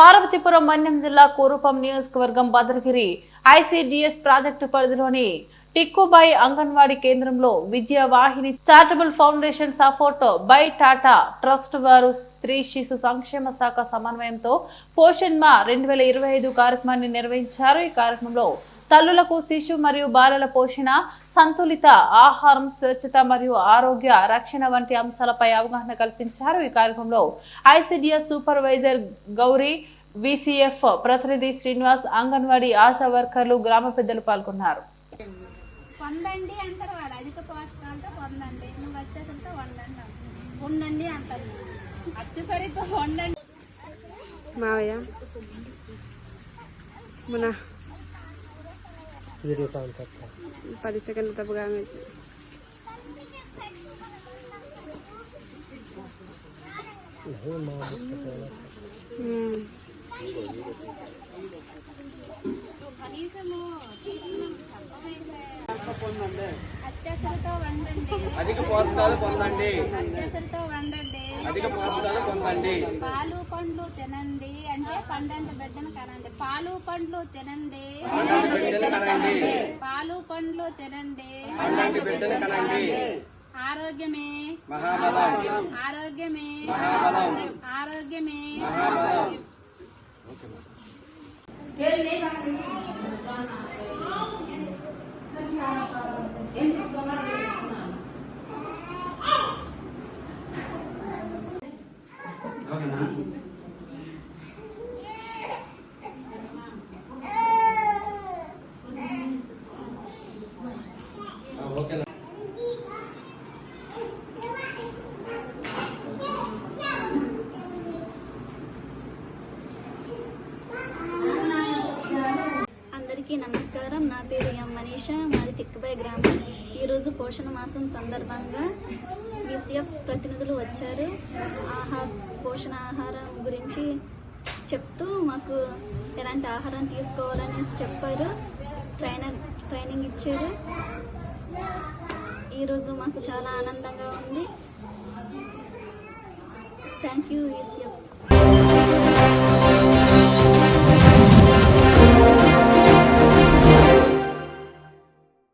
పార్వతీపురం మన్యం జిల్లా కూరుపం నియోజకవర్గం Bhadragiri ICDS project పరిధిలోని టిక్కుబాయి అంగన్వాడీ కేంద్రంలో Vidyavahini charitable foundation support by Tata trust వారు స్త్రీ శిశు సంక్షేమ శాఖ సమన్వయంతో పోషణ్ మా రెండు వేల ఇరవై ఐదు కార్యక్రమాన్ని నిర్వహించారు. ఈ కార్యక్రమంలో తల్లులకు శిశు మరియు బాలల పోషణ సంతులిత ఆహారం స్వచ్ఛత మరియు ఆరోగ్య రక్షణ వంటి అంశాలపై అవగాహన కల్పించారు. ఈ కార్యక్రమంలో ఐసిడిఎస్ సూపర్వైజర్ గౌరీ విసిఎఫ్ ప్రతినిధి శ్రీనివాస్ అంగన్వాడీ ఆశా వర్కర్లు గ్రామ పెద్దలు పాల్గొన్నారు. పొందండి అంటారు వాడు. అధిక పోషకాలతో పొందండి నువ్వు వచ్చేసరితో వండండి. ఉండండి అంటారు. వచ్చేసరితో వండండి మావయ్య మన. పది సెకండ్ల తప్పుగా కనీసము వండండి అధిక పోషకాలు పొందండి. వండండి అధిక పోషకాలు పొందండి. పాలు పండ్లు తినండి అంటే పండంటి బిడ్డను కనండి. పాలు పండ్లు తినండి. పాలు పండ్లు తినండి. బిడ్డలు కనండి. ఆరోగ్యమే. మహాబలం. ఆరోగ్యమే. 觉你哪一款可以请你的砖呢 అందరికీ నమస్కారం. నా పేరు ఎం మనీష మాది తిక్కబాయి గ్రామం. ఈరోజు పోషణ మాసం సందర్భంగా బీసీఎఫ్ ప్రతినిధులు వచ్చారు. ఆహార పోషణ ఆహారం గురించి చెప్తూ మాకు ఎలాంటి ఆహారం తీసుకోవాలని చెప్పారు. ట్రైనర్ ట్రైనింగ్ ఇచ్చారు. ఈరోజు మాకు చాలా ఆనందంగా ఉంది. Thank you ECF